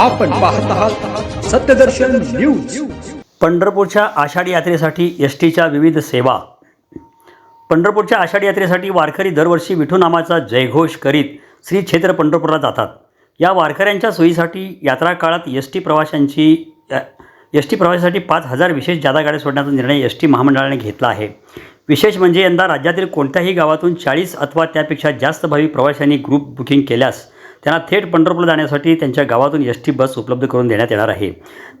आपण पाहत आहात सत्यदर्शन न्यूज. पंढरपूरच्या आषाढी यात्रेसाठी एस टीच्या विविध सेवा. पंढरपूरच्या आषाढी यात्रेसाठी वारकरी दरवर्षी विठूनामाचा जयघोष करीत श्री क्षेत्र पंढरपूरला जातात. या वारकऱ्यांच्या सोयीसाठी यात्रा काळात एस टी प्रवाशांची एस टी प्रवाशासाठी पाच हजार विशेष जादा गाड्या सोडण्याचा निर्णय एस टी महामंडळाने घेतला आहे. विशेष म्हणजे यंदा राज्यातील कोणत्याही गावातून चाळीस अथवा त्यापेक्षा जास्त भावी प्रवाशांनी ग्रुप बुकिंग केल्यास त्यांना थेट पंढरपूरला जाण्यासाठी त्यांच्या गावातून एस टी बस उपलब्ध करून देण्यात येणार आहे.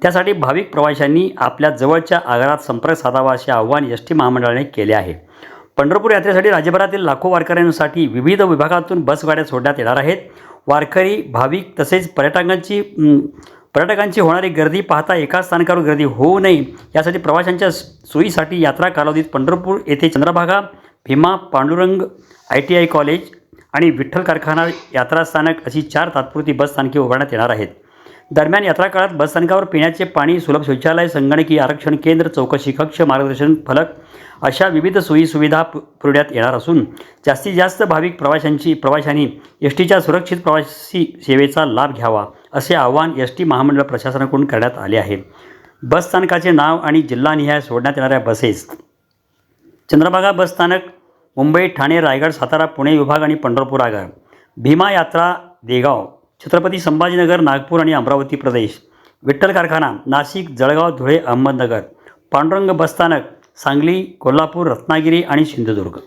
त्यासाठी भाविक प्रवाशांनी आपल्या जवळच्या आगारात संपर्क साधावा असे आव्हान एस टी महामंडळाने केले आहे. पंढरपूर यात्रेसाठी राज्यभरातील लाखो वारकऱ्यांसाठी विविध विभागातून बसगाड्या सोडण्यात येणार आहेत. वारकरी भाविक तसेच पर्यटकांची पर्यटकांची होणारी गर्दी पाहता एकाच स्थानकावर गर्दी होऊ नये यासाठी प्रवाशांच्या सोयीसाठी यात्रा कालावधीत पंढरपूर येथे Chandrabhaga Bhima Pandurang I T I college आणि विठ्ठल कारखाना यात्रा स्थानक अशी चार तात्पुरती बस स्थानके उभारण्यात येणार आहेत. दरम्यान यात्रा काळात बसस्थानकावर पिण्याचे पाणी सुलभ शौचालय संगणकीय आरक्षण केंद्र चौकशी कक्ष मार्गदर्शन फलक अशा विविध सोयीसुविधा पु- पुरवण्यात येणार असून जास्तीत जास्त भाविक प्रवाशांची प्रवाशांनी एस टीच्या सुरक्षित प्रवासी सेवेचा लाभ घ्यावा असे आवाहन एस टी महामंडळ प्रशासनाकडून करण्यात आले आहे. बसस्थानकाचे नाव आणि जिल्हानिहाय सोडण्यात येणाऱ्या बसेस. चंद्रभागा बस स्थानक मुंबई ठाणे रायगड सातारा पुणे विभाग आणि पंढरपूर आगार. भीमा यात्रा देगाव. छत्रपती संभाजीनगर नागपूर आणि अमरावती प्रदेश. विठ्ठल कारखाना नाशिक जळगाव धुळे अहमदनगर. पांडुरंग बसस्थानक सांगली कोल्हापूर रत्नागिरी आणि सिंधुदुर्ग.